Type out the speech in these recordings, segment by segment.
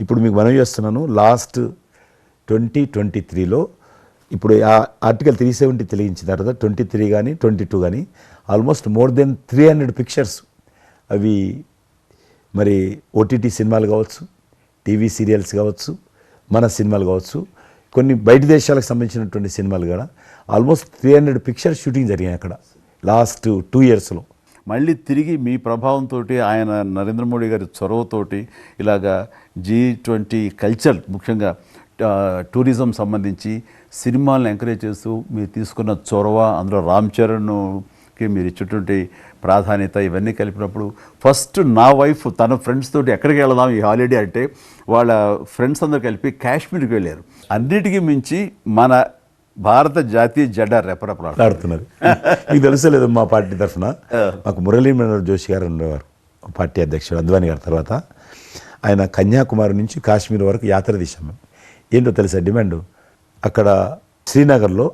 ఇప్పుడు మీకు మనవి చేస్తున్నాను? లాస్ట్ ట్వంటీ ట్వంటీ త్రీలో ఇప్పుడు ఆ ఆర్టికల్ త్రీ సెవెంటీ తెలియించిన తర్వాత ట్వంటీ త్రీ కానీ ట్వంటీ టూ కానీ almost more than three hundred pictures అవి మరి ఓటీటీ సినిమాలు కావచ్చు టీవీ సీరియల్స్ కావచ్చు మన సినిమాలు కావచ్చు కొన్ని బయట దేశాలకు సంబంధించినటువంటి సినిమాలు కూడా almost three hundred pictures shooting జరిగాయి అక్కడ లాస్ట్ టూ ఇయర్స్లో. మళ్ళీ తిరిగి మీ ప్రభావంతో ఆయన నరేంద్ర మోడీ గారి చొరవతోటి ఇలాగా జీ ట్వంటీ కల్చర్ ముఖ్యంగా టూరిజం సంబంధించి సినిమాలను ఎంకరేజ్ చేస్తూ మీరు తీసుకున్న చొరవ అందులో రామ్ చరణ్కి మీరు ఇచ్చేటువంటి ప్రాధాన్యత ఇవన్నీ కలిపినప్పుడు ఫస్ట్ నా వైఫ్ తన ఫ్రెండ్స్ తోటి ఎక్కడికి వెళదాం ఈ హాలిడే అంటే వాళ్ళ ఫ్రెండ్స్ అందరు కలిపి కాశ్మీర్కి వెళ్ళారు. అన్నిటికీ మించి మన భారత జాతీయ జెండా రెపరెపలాడు మాట్లాడుతున్నది మీకు తెలుసలేదు మా పార్టీ తరఫున? మాకు మురళీ మనోహర్ జోషి గారు ఉండేవారు పార్టీ అధ్యక్షుడు అద్వానీ గారి తర్వాత. ఆయన కన్యాకుమారి నుంచి కాశ్మీర్ వరకు యాత్ర తీశాం మేము ఏంటో తెలుసా డిమాండ్? అక్కడ శ్రీనగర్లో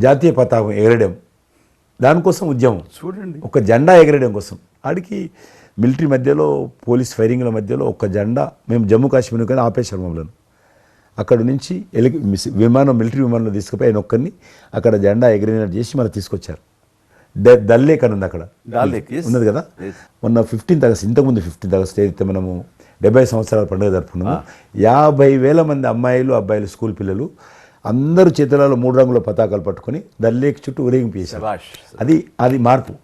జాతీయ పతాకం ఎగరడం దానికోసం ఉద్యమం. చూడండి. ఒక జెండా ఎగరడం కోసం. ఆడికి మిలిటరీ మధ్యలో పోలీస్ ఫైరింగ్ల మధ్యలో ఒక జెండా మేము జమ్మూ కాశ్మీర్ కానీ ఆపేశారు మమ్మల్ని. అక్కడ నుంచి ఎలి విమానం మిలిటరీ విమానంలో తీసుకుపోయి ఆయన ఒక్కరిని అక్కడ జెండా ఎగిరినట్టు చేసి మనం తీసుకొచ్చారు డ- దల్ లేక్ అని ఉంది అక్కడ డాల్ లేక్. ఉన్నది కదా. మొన్న ఫిఫ్టీన్త్ ఆగస్ట్ ఇంతకుముందు ఫిఫ్టీన్త్ ఆగస్ట్ ఏదైతే మనము డెబ్బై సంవత్సరాల పండుగ జరుపుకున్నాము యాభై వేల మంది అమ్మాయిలు అబ్బాయిలు స్కూల్ పిల్లలు అందరూ చేతులలో మూడు రంగుల పతాకాలు పట్టుకొని దల్ లేక్ చుట్టూ ఊరేగింపు చేశారు. అది అది మార్పు